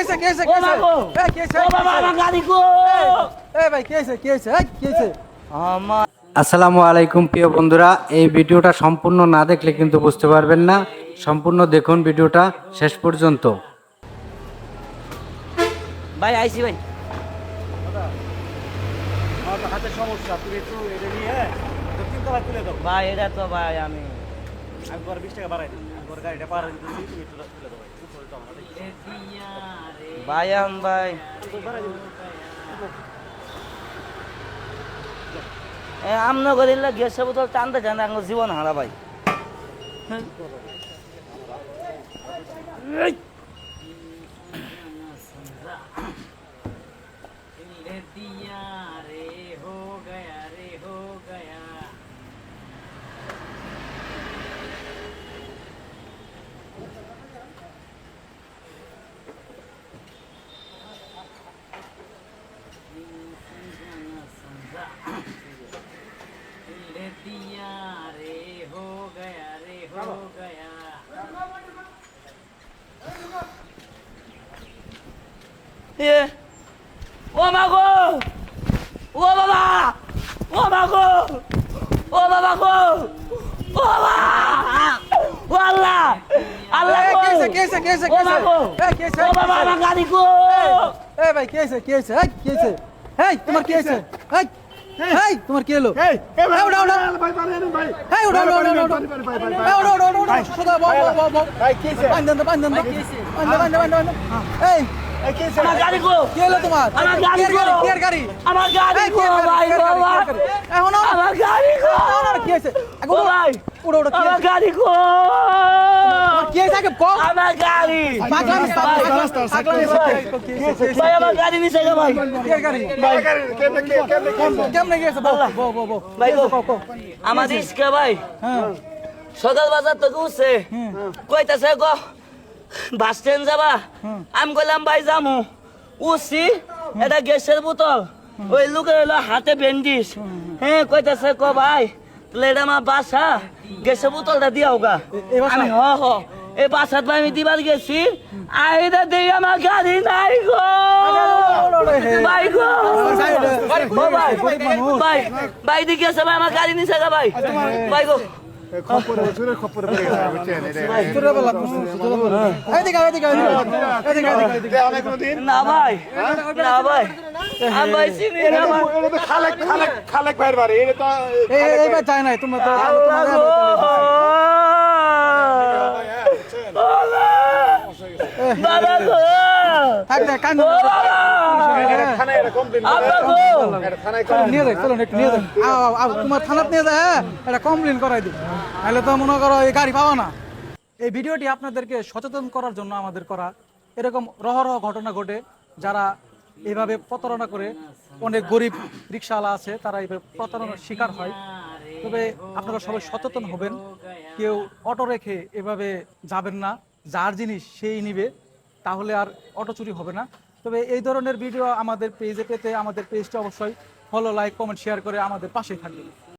হয়েছে কে হয়েছে ও কে হয়েছে বাবু। এই কে হয়েছে ও বাবা আমার গাড়ি ভাই কে হয়েছে কে হয়েছে এই কে হয়েছে আমার আসসালামু আলাইকুম প্রিয় বন্ধুরা। এই ভিডিওটা সম্পূর্ণ না দেখলে কিন্তু বুঝতে পারবেন না। সম্পূর্ণ দেখুন ভিডিওটা শেষ পর্যন্ত। ভাই আইসি ভাই। হাতে সমস্যা তুমি একটু এটা নিয়ে তলায় তুলে দাও ভাই এটা তো ভাই আমি আমি পরে বিশ টাকা বাড়াই দিই। পরে গাড়িটা পাড়া দিতেছি তুমি একটু তুলে দাও ভাই আম ভাই এ আমনো করিলে গ্যাসের বোতল টানতে টানতে আমার জীবন হারা ভাই। এই। এ ও মা গো! ও বাবা! ও মা গো! ও বাবা গো! ও বাবা! ও আল্লাহ! আল্লাহ গো! কে হয়েছে, কে হয়েছে, কে হয়েছে, ও বাবা হয়েছে? আমার গাড়ি গো! এই ভাই কে হয়েছে কে হয়েছে এই কে হয়েছে এই তোমার কি হয়েছে এই এই তোমার কি হলো এই ওটা এই ওটা ওটা ওটা ওটা এই ওটা ওটা ওটা সোজা বউ বউ বউ বউ ভাই কি হয়েছে? বান্ধন তো বান্ধন তো। বান্ধন বান্ধন বান্ধন এই? আমার গাড়ি গো কি হলো তোমার আমার গাড়ি গো। গাড়ি আমার গাড়ি ভাই? এখন আমার গাড়ি কি এখন ভাই আমার গাড়ি গো কি হয়েছে আগে কও আমার গাড়ি পাগলামি পাগলামি পাগলামি কি হয়েছে ভাই আমার গাড়ি নিচে গো ভাই কিয়ের গাড়ি ভাই, কেমনে কেমনে কেমনে গেছে বউ বউ বউ বউ ভাই গো। ইসকা ভাই হ্যাঁ সকাল বাজার তো উঠছে কইতাছে গো বাস স্ট্যান্ড যাবা আমি কইলাম ভাই যামু উঠছি এটা গ্যাসের বোতল ওই লোকের হলো হাতে ব্যান্ডিজ হ্যাঁ কইতাছে গো ভাই তাহলে এটা আমার বাসা গ্যাসের বোতলটা দিয়াও গা আমি হ হ এই বাসাত ভাই আমি দিবার গেছি আইদা দেই আমার গাড়ি নাই গো ভাই গো ভাই ভাই ভাই দিকে আছে ভাই আমার গাড়ি নিছে গা ভাই ভাই গো এই খপ্পরে, চুরের পড়ে গেছে, বুঝছেন? এটা- তোরে বলা এদিকে এদিকে এদিকে এদিকে আও, এদিকে আও। এটা অনেক কোনোদিন? না ভাই না ভাই আমি ভাই চিনি না ভাই এটা তো খালেক খালেক খালেক ভাইয়ের বাড়ি এটা তো এই এই- এইবার নাই তোমরা তো আল্লাহ তোমার থানাত নিয়ে যায় হ্যাঁ? এটা কমপ্লেন করাই দিই। তো মনে করো এই গাড়ি পাওয়া না। এই ভিডিওটি আপনাদেরকে সচেতন করার জন্য আমাদের করা। এরকম রহরহ ঘটনা ঘটে। যারা এভাবে প্রতারণা করে অনেক গরিব রিক্সাওয়ালা আছে তারা এইভাবে প্রতারণার শিকার হয়। তবে আপনারা সবাই সচেতন হবেন। কেউ অটো রেখে এভাবে যাবেন না। যার জিনিস সেই নিবে। তাহলে আর অটো চুরি হবে না। তবে এই ধরনের ভিডিও আমাদের পেজে পেতে আমাদের পেজটা অবশ্যই ফলো লাইক কমেন্ট শেয়ার করে আমাদের পাশে থাকবেন।